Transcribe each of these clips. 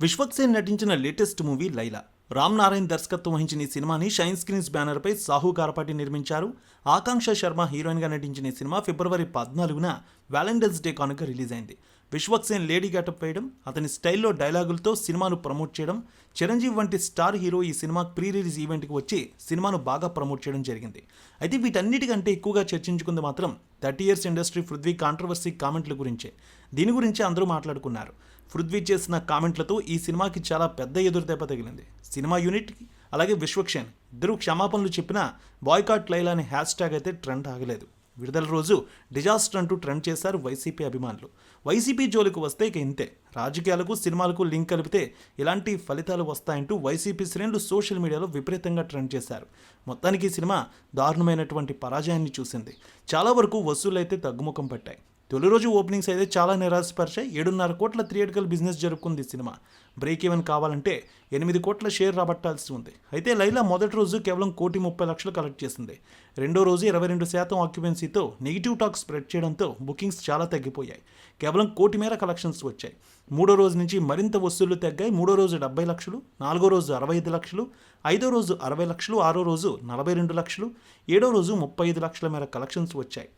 విశ్వక్సేన్ నటించిన latest movie Laila. Ram Narayan దర్శకత్వం వహించిన ఈ సినిమాని షైన్ స్క్రీన్స్ బ్యానర్పై సాహు గారపాటి నిర్మించారు. ఆకాంక్ష శర్మ హీరోయిన్గా నటించిన ఈ సినిమా ఫిబ్రవరి పద్నాలుగున వ్యాలంటైన్స్ డే కానుక రిలీజ్ అయింది. విశ్వక్సేన్ లేడీ గెటప్ వేయడం అతని స్టైల్లో డైలాగులతో సినిమాను ప్రమోట్ చేయడం చిరంజీవి వంటి స్టార్ హీరో ఈ సినిమా ప్రీ రిలీజ్ ఈవెంట్కి వచ్చి సినిమాను బాగా ప్రమోట్ చేయడం జరిగింది. అయితే వీటన్నిటికంటే ఎక్కువగా చర్చించుకుంది మాత్రం thirty years industry Prithvi controversy కామెంట్ల గురించే. దీని గురించి అందరూ మాట్లాడుకున్నారు. పృథ్వీ చేసిన కామెంట్లతో ఈ సినిమాకి చాలా పెద్ద ఎదురుదెబ్బ తగిలింది. సినిమా యూనిట్ అలాగే విశ్వక్సేన్ ఇద్దరు క్షమాపణలు చెప్పినా బాయ్కాట్ లైలా అనే హ్యాష్ ట్యాగ్ అయితే ట్రెండ్ ఆగలేదు. విడుదల రోజు డిజాస్టర్ అంటూ ట్రెండ్ చేశారు వైసీపీ అభిమానులు. వైసీపీ జోలికి వస్తే ఇక ఇంతే. రాజకీయాలకు సినిమాలకు లింక్ కలిపితే ఇలాంటి ఫలితాలు వస్తాయంటూ వైసీపీ శ్రేణులు సోషల్ మీడియాలో విపరీతంగా ట్రెండ్ చేశారు. మొత్తానికి ఈ సినిమా దారుణమైనటువంటి పరాజయాన్ని చూసింది. చాలా వరకు వసూలైతే తగ్గుముఖం పట్టాయి. తొలి రోజు ఓపెనింగ్స్ అయితే చాలా నిరాశపరిచాయి ఏడున్నర కోట్ల థియేటికల్ బిజినెస్ జరుపుకుంది ఈ సినిమా. బ్రేక్ ఈవెన్ కావాలంటే ఎనిమిది కోట్ల షేర్ రాబట్టాల్సి ఉంది. అయితే లైలా మొదటి రోజు కేవలం కోటి ముప్పై లక్షలు కలెక్ట్ చేసింది. రెండో రోజు ఇరవై రెండు శాతం ఆక్యుపెన్సీతో నెగిటివ్ టాక్ స్ప్రెడ్ చేయడంతో బుకింగ్స్ చాలా తగ్గిపోయాయి. కేవలం కోటి మేర కలెక్షన్స్ వచ్చాయి. మూడో రోజు నుంచి మరింత వసూళ్ళు తగ్గాయి. మూడో రోజు డెబ్బై లక్షలు నాలుగో రోజు అరవై ఐదు లక్షలు ఐదో రోజు అరవై లక్షలు ఆరో రోజు నలభై రెండు లక్షలు ఏడో రోజు ముప్పై ఐదు లక్షల మేర కలెక్షన్స్ వచ్చాయి.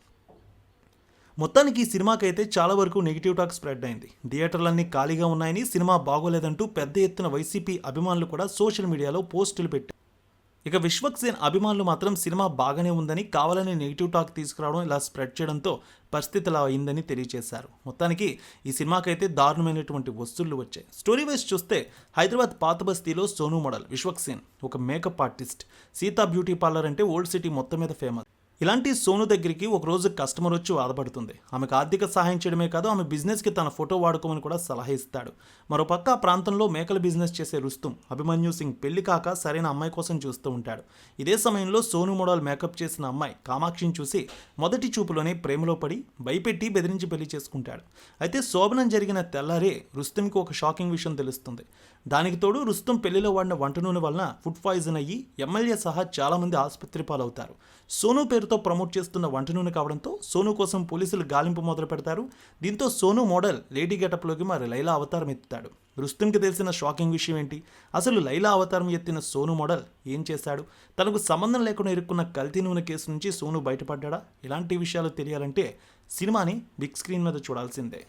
మొత్తానికి ఈ సినిమాకైతే చాలా వరకు నెగిటివ్ టాక్ స్ప్రెడ్ అయింది. థియేటర్లన్నీ ఖాళీగా ఉన్నాయని సినిమా బాగోలేదంటూ పెద్ద ఎత్తున వైసీపీ అభిమానులు కూడా సోషల్ మీడియాలో పోస్టులు పెట్టారు. ఇక విశ్వక్సేన్ అభిమానులు మాత్రం సినిమా బాగానే ఉందని కావాలని నెగిటివ్ టాక్ తీసుకురావడం ఇలా స్ప్రెడ్ చేయడంతో పరిస్థితి అలా అయిందని తెలియజేశారు. మొత్తానికి ఈ సినిమాకైతే దారుణమైనటువంటి వస్తువులు వచ్చాయి. స్టోరీ వైజ్ చూస్తే హైదరాబాద్ పాత బస్తీలో సోను మోడల్ విశ్వక్సేన్ ఒక makeup artist. Sita beauty parlour అంటే ఓల్డ్ సిటీ మొత్తం మీద ఫేమస్. ఇలాంటి సోను దగ్గరికి ఒక రోజు కస్టమర్ వచ్చి బాధపడుతుంది ఆమెకు ఆర్థిక సహాయం చేయడమే కాదు ఆమె బిజినెస్కి తన ఫోటో వాడుకోమని కూడా సలహా ఇస్తాడు. మరోపక్క ఆ ప్రాంతంలో మేకల బిజినెస్ చేసే రుస్తుం అభిమన్యు సింగ్ పెళ్ళి కాక సరైన అమ్మాయి కోసం చూస్తూ ఉంటాడు. ఇదే సమయంలో సోను మోడల్ మేకప్ చేసిన అమ్మాయి కామాక్షిని చూసి మొదటి చూపులోనే ప్రేమలో పడి భయపెట్టి బెదిరించి పెళ్ళి చేసుకుంటాడు. అయితే శోభనం జరిగిన తెల్లారే రుస్తుంకి ఒక షాకింగ్ విషయం తెలుస్తుంది. దానికి తోడు రుస్తుం పెళ్ళిలో వాడిన వంట నూనె వలన ఫుడ్ పాయిజన్ అయ్యి ఎమ్మెల్యే సహా చాలామంది ఆసుపత్రి పాలవుతారు. సోను పేరుతో ప్రమోట్ చేస్తున్న వంట నూనె కావడంతో సోను కోసం పోలీసులు గాలింపు మొదలు పెడతారు. దీంతో సోను మోడల్ లేడీ గెటప్లోకి మరి లైలా అవతారం ఎత్తుతాడు. రుస్తుంకి తెలిసిన షాకింగ్ విషయం ఏంటి? అసలు లైలా అవతారం ఎత్తిన సోను మోడల్ ఏం చేశాడు? తనకు సంబంధం లేకుండా ఇరుక్కున్న కల్తీ నూనె కేసు నుంచి సోను బయటపడ్డా ఇలాంటి విషయాలు తెలియాలంటే సినిమాని బిగ్ స్క్రీన్ మీద చూడాల్సిందే.